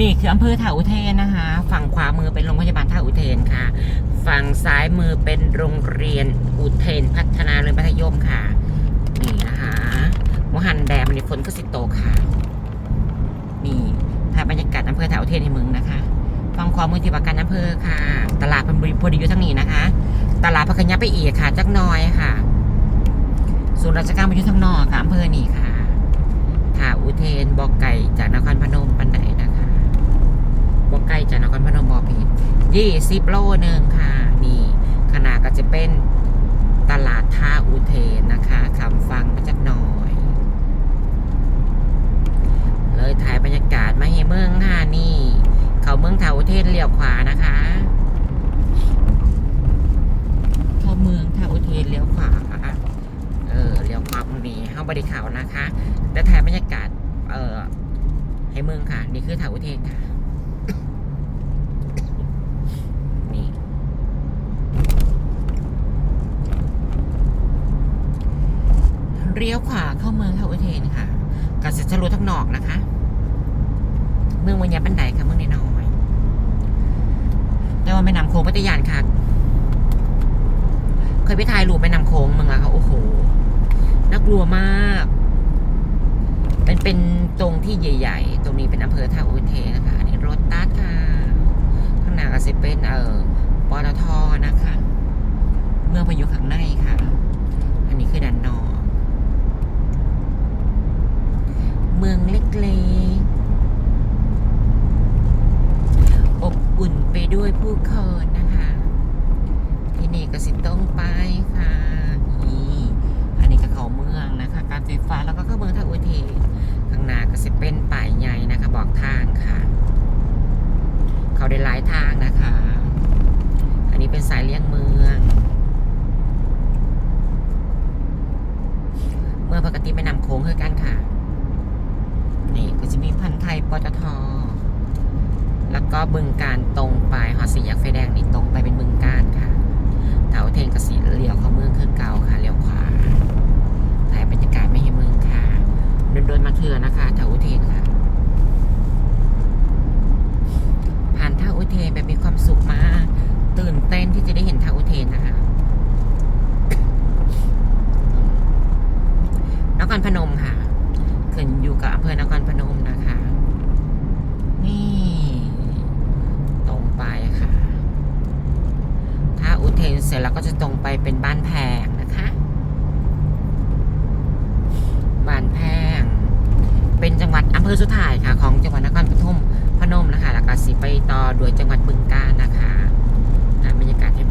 นี่คืออำเภอท่าอุเทนนะคะ ฝั่งขวามือเป็นโรงพยาบาลท่าอุเทนค่ะ ฝั่งซ้ายมือเป็นโรงเรียนอุเทนพัฒนาเรือนมัธยมค่ะ นี่นะคะหัวหันแดดมันฝนก็สิโตกค่ะ นี่ถ่าบรรยากาศอำเภอท่าอุเทนให้มึงนะคะฝั่งขวามือที่ว่าการอำเภอค่ะ ตลาดพันบุรีพอดีอยู่ทั้งนี้นะคะ ตลาดพักขยับไปอีกค่ะ จักน้อยค่ะศูนย์ราชการมาอยู่ทางนอกค่ะอำเภอนี่ค่ะท่าอุเทนบอกไก่จากนครพนมปันไดนะ 20 โลหนึ่งค่ะ นี่ขนาดก็จะเป็นตลาดท่าอุเทนนะคะคำฟังมาจากหน่อย เลยถ่ายบรรยากาศมาให้เมืองค่ะนี่ เขาเมืองท่าอุเทนเลี้ยวขวานะคะ เขาเมืองท่าอุเทนเลี้ยวขวาเออเลี้ยวขวาตรงนี้เข้าบริเขาวนะคะ แล้วถ่ายบรรยากาศเออให้เมืองค่ะ นี่คือท่าอุเทนค่ะ เลี้ยวขวาเข้าเมืองเทาอุเทนค่ะกับเสร็จจะรู้ทั้งนอกนะคะ เมืองวันยาบันไดค่ะเมืองในน้อย แต่ว่าแม่น้ำโขงพัทยานค่ะ เคยไปถ่ายรูปแม่น้ำโขงเมืองละค่ะโอ้โหน่ากลัวมาก เป็นเป็นตรงที่ใหญ่ ๆ ตรงนี้เป็นอำเภอท่าอุเทนนะคะอันนี้รถตัสค่ะข้างหน้าก็จะเป็นเอ่อปตทนะคะ เมืองพายุข้างในค่ะ อันนี้คือด้านนอก เมืองเล็กๆ อบอุ่นไปด้วยผู้คนนะคะ ที่นี่ก็สิต้องไปค่ะนี่อันนี้ก็เขาเมืองนะคะ การไฟฟ้าแล้วก็เข้าเมืองท่าอุเทนข้างหน้าก็สิเป็นป่ายใหญ่นะคะ บอกทางค่ะ เขาได้หลายทางนะคะ อันนี้เป็นสายเลี่ยงเมือง เมื่องปกติไม่นำโค้งคือกันค่ะ นี่ก็จะมีพันธุ์ไทย ปตท แล้วก็บึงการตรงไปหอสีแยกไฟแดงนี่ตรงไปเป็นบึงการค่ะเถาเทงกสีเลี้ยวเข้าเมืองคือเก่าค่ะเลี้ยวขวาถ่ายบรรยากาศไม่ให้เมืองค่ะเดินเดินๆมาเถื่อนะคะเถาอุเทนค่ะ ผ่านท่าอุเทนแบบมีความสุขมากตื่นเต้นที่จะได้เห็นท่าอุเทนนะคะนครพนมค่ะขึ้นอยู่กับอำเภอนครพนมนะคะ นี่ ตรงไปค่ะ ถ้าอุ เสร็จแล้วก็จะตรงไปเป็นบ้านแพงนะคะ บ้านแพง เป็นจังหวัดอำเภอสุดท้ายค่ะ ของจังหวัดนครปฐมพนมนะคะแล้วก็สีไปต่อด้วยจังหวัดบึงกาฬนะคะบรรยากาศที่